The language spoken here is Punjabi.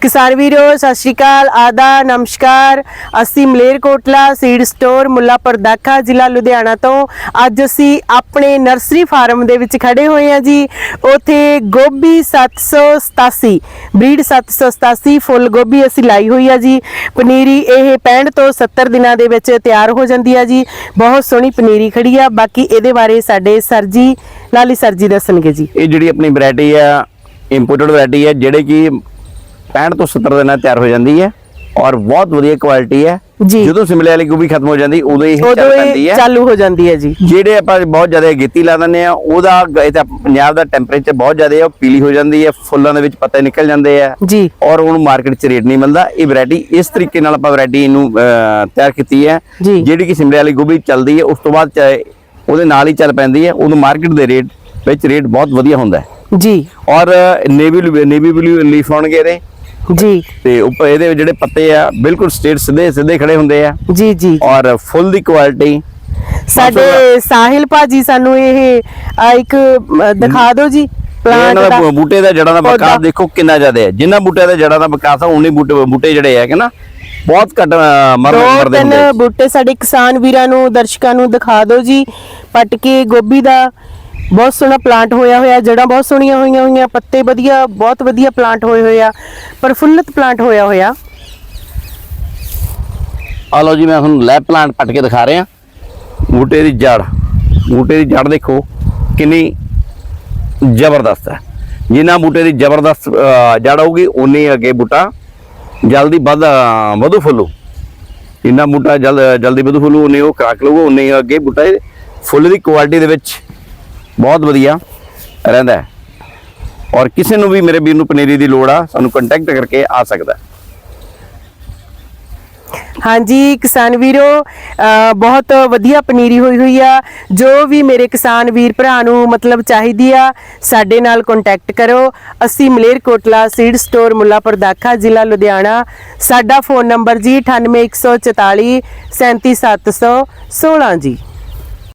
ਕਿਸਾਨ ਵੀਰੋ, ਸਤਿ ਸ਼੍ਰੀ ਅਕਾਲ ਆਦਾ ਨਮਸਕਾਰ। ਅਸੀਂ ਮਲੇਰਕੋਟਲਾ ਸੀਡ ਸਟੋਰ ਮੁੱਲਾਪੁਰ ਦਾਖਾ ਜ਼ਿਲ੍ਹਾ ਲੁਧਿਆਣਾ ਤੋਂ। ਅੱਜ ਅਸੀਂ ਆਪਣੇ ਨਰਸਰੀ ਫਾਰਮ ਦੇ ਵਿੱਚ ਖੜੇ ਹੋਏ ਹਾਂ ਜੀ। ਉਥੇ ਗੋਭੀ 787 ਬਰੀਡ 787 ਫੁੱਲ ਗੋਭੀ ਅਸੀਂ ਲਾਈ ਹੋਈ ਆ ਜੀ। ਪਨੀਰੀ ਇਹ 65 ਤੋਂ 70 ਦਿਨਾਂ ਦੇ ਵਿੱਚ ਤਿਆਰ ਹੋ ਜਾਂਦੀ ਆ ਜੀ। ਬਹੁਤ ਸੋਹਣੀ ਪਨੀਰੀ ਖੜੀ ਆ। ਬਾਕੀ ਇਹਦੇ ਬਾਰੇ ਸਾਡੇ ਸਰ ਜੀ, ਲਾਲੀ ਸਰ ਜੀ ਦੱਸਣਗੇ ਜੀ। ਇਹ ਜਿਹੜੀ ਆਪਣੀ ਵੈਰਾਈਟੀ ਆ ਇੰਪੋਰਟਡ ਵੈਰਾਈਟੀ ਹੈ ਜਿਹੜੇ ਕਿ 65 ਤੋਂ 70 ਦਿਨਾਂ ਤਿਆਰ ਹੋ ਜਾਂਦੀ ਹੈ ਔਰ ਬਹੁਤ ਵਧੀਆ ਕੁਆਲਿਟੀ ਹੈ। ਜਦੋਂ ਸਿਮਲੇ ਵਾਲੀ ਗੋਭੀ ਖਤਮ ਹੋ ਜਾਂਦੀ ਉਦੋਂ ਇਹ ਚੱਲ ਪੈਂਦੀ ਹੈ ਚਾਲੂ ਹੋ ਜਾਂਦੀ ਹੈ ਜੀ ਜਿਹੜੇ ਆਪਾਂ ਬਹੁਤ ਜ਼ਿਆਦਾ ਗੇਤੀ ਲਾ ਦਿੰਦੇ ਆ ਉਹਦਾ ਇਹ ਤਾਂ ਪੰਜਾਬ ਦਾ ਟੈਂਪਰੇਚਰ ਬਹੁਤ ਜ਼ਿਆਦਾ ਹੈ ਉਹ ਪੀਲੀ ਹੋ ਜਾਂਦੀ ਹੈ ਫੁੱਲਾਂ ਦੇ ਵਿੱਚ ਪੱਤੇ ਨਿਕਲ ਜਾਂਦੇ ਆ ਜੀ ਔਰ ਉਹਨੂੰ ਮਾਰਕੀਟ 'ਚ ਰੇਟ ਨਹੀਂ ਮਿਲਦਾ ਇਹ ਵੈਰਾਈਟੀ ਇਸ ਤਰੀਕੇ ਨਾਲ ਆਪਾਂ ਵੈਰਾਈਟੀ ਨੂੰ ਅਹ, ਤਿਆਰ ਕੀਤੀ ਹੈ। ਜਿਹੜੀ ਕਿ ਸਿਮਲੇ ਵਾਲੀ ਗੋਭੀ ਚੱਲਦੀ ਹੈ ਉਸ ਤੋਂ ਬਾਅਦ ਚਾਹੇ ਉਹਦੇ ਨਾਲ ਹੀ ਚੱਲ ਪੈਂਦੀ ਹੈ ਉਦੋਂ ਮਾਰਕੀਟ ਦੇ ਰੇਟ ਵਿੱਚ ਰੇਟ ਬਹੁਤ ਵਧੀਆ ਹੁੰਦਾ ਹੈ ਜੀ ਔਰ ਨੇਵੀ ਨੇਵੀ ਬਲੂ ਲੀਫ ਹੋਣਗੇ ਇਹਦੇ ਜੀ। ਤੇ ਉੱਪਰ ਇਹਦੇ ਜਿਹੜੇ ਪੱਤੇ ਆ ਬਿਲਕੁਲ ਸਟੇਟ ਸਿੱਧੇ ਸਿੱਧੇ ਖੜੇ ਹੁੰਦੇ ਆ। ਜੀ ਜੀ। ਔਰ ਫੁੱਲ ਦੀ ਕੁਆਲਿਟੀ। ਸਾਡੇ ਸਾਹਿਲ ਭਾਜੀ ਸਾਨੂੰ ਇਹ ਆ, ਇੱਕ ਦਿਖਾ ਦਿਓ ਜੀ ਪਲਾਂਟ ਦਾ ਬੂਟੇ ਦਾ ਜੜਾਂ ਦਾ। ਵਿਕਾਸ ਦੇਖੋ ਕਿੰਨਾ ਜ਼ਿਆਦਾ ਹੈ। ਜਿੰਨਾ ਬੂਟੇ ਦਾ ਜੜਾਂ ਦਾ ਵਿਕਾਸ ਆ ਉਨੇ ਬੂਟੇ ਬੂਟੇ ਜਿਹੜੇ ਹੈ ਕਿ ਨਾ ਬਹੁਤ ਘੱਟ ਮਰ ਦੋ ਮਰਦੇ ਹੁੰਦੇ ਬੂਟੇ ਸਾਡੇ ਕਿਸਾਨ ਵੀਰਾਂ ਨੂੰ ਦਰਸ਼ਕਾਂ ਨੂੰ ਦਿਖਾ ਦਿਓ ਜੀ ਪੱਟ ਕੇ ਗੋਭੀ ਦਾ ਬਹੁਤ ਸੋਹਣਾ ਪਲਾਂਟ ਹੋਇਆ ਹੋਇਆ ਜੜਾਂ ਬਹੁਤ ਸੋਹਣੀਆਂ ਹੋਈਆਂ ਹੋਈਆਂ, ਪੱਤੇ ਵਧੀਆ, ਬਹੁਤ ਵਧੀਆ ਪਲਾਂਟ ਹੋਏ ਹੋਏ ਆ ਪ੍ਰਫੁੱਲਤ ਪਲਾਂਟ ਹੋਇਆ ਹੋਇਆ। ਆ ਲਓ ਜੀ, ਮੈਂ ਤੁਹਾਨੂੰ ਲੈਬ ਪਲਾਂਟ ਪੱਟ ਕੇ ਦਿਖਾ ਰਿਹਾ। ਬੂਟੇ ਦੀ ਜੜ ਬੂਟੇ ਦੀ ਜੜ ਦੇਖੋ, ਕਿੰਨੀ ਜ਼ਬਰਦਸਤ ਹੈ। ਜਿੰਨਾ ਬੂਟੇ ਦੀ ਜ਼ਬਰਦਸਤ ਜੜ ਹੋਊਗੀ ਉਨੀ ਅੱਗੇ ਬੂਟਾ ਜਲਦੀ ਵੱਧ ਵਧੂ ਫੁੱਲੂ। ਜਿੰਨਾ ਬੂਟਾ ਜਲ, ਜਲਦੀ ਵਧੂ ਫੁੱਲੂ ਉਨੀ ਉਹ ਕਰਾਕ ਲਊਗਾ ਉਨੀ ਅੱਗੇ ਬੂਟਾ ਫੁੱਲ ਦੀ ਕੁਆਲਿਟੀ ਦੇ ਵਿੱਚ ਬਹੁਤ ਵਧੀਆ ਰਹਿੰਦਾ ਔਰ ਕਿਸੇ ਨੂੰ ਵੀ ਮੇਰੇ ਵੀਰ ਨੂੰ ਪਨੀਰੀ ਦੀ ਲੋੜ ਆ, ਸਾਨੂੰ ਕੰਟੈਕਟ ਕਰਕੇ ਆ ਸਕਦਾ ਹਾਂਜੀ, ਕਿਸਾਨ ਵੀਰੋ ਬਹੁਤ ਵਧੀਆ ਪਨੀਰੀ ਹੋਈ ਹੋਈ ਆ। ਜੋ ਵੀ ਮੇਰੇ ਕਿਸਾਨ ਵੀਰ ਭਰਾ ਨੂੰ ਮਤਲਬ ਚਾਹੀਦੀ ਆ, ਸਾਡੇ ਨਾਲ ਕੰਟੈਕਟ ਕਰੋ। ਅਸੀਂ ਮਲੇਰਕੋਟਲਾ ਸੀਡ ਸਟੋਰ ਮੁੱਲਾਪੁਰ ਦਾਖਾ ਜ਼ਿਲ੍ਹਾ ਲੁਧਿਆਣਾ। ਸਾਡਾ ਫੋਨ ਨੰਬਰ ਜੀ 98144 37716 ਜੀ।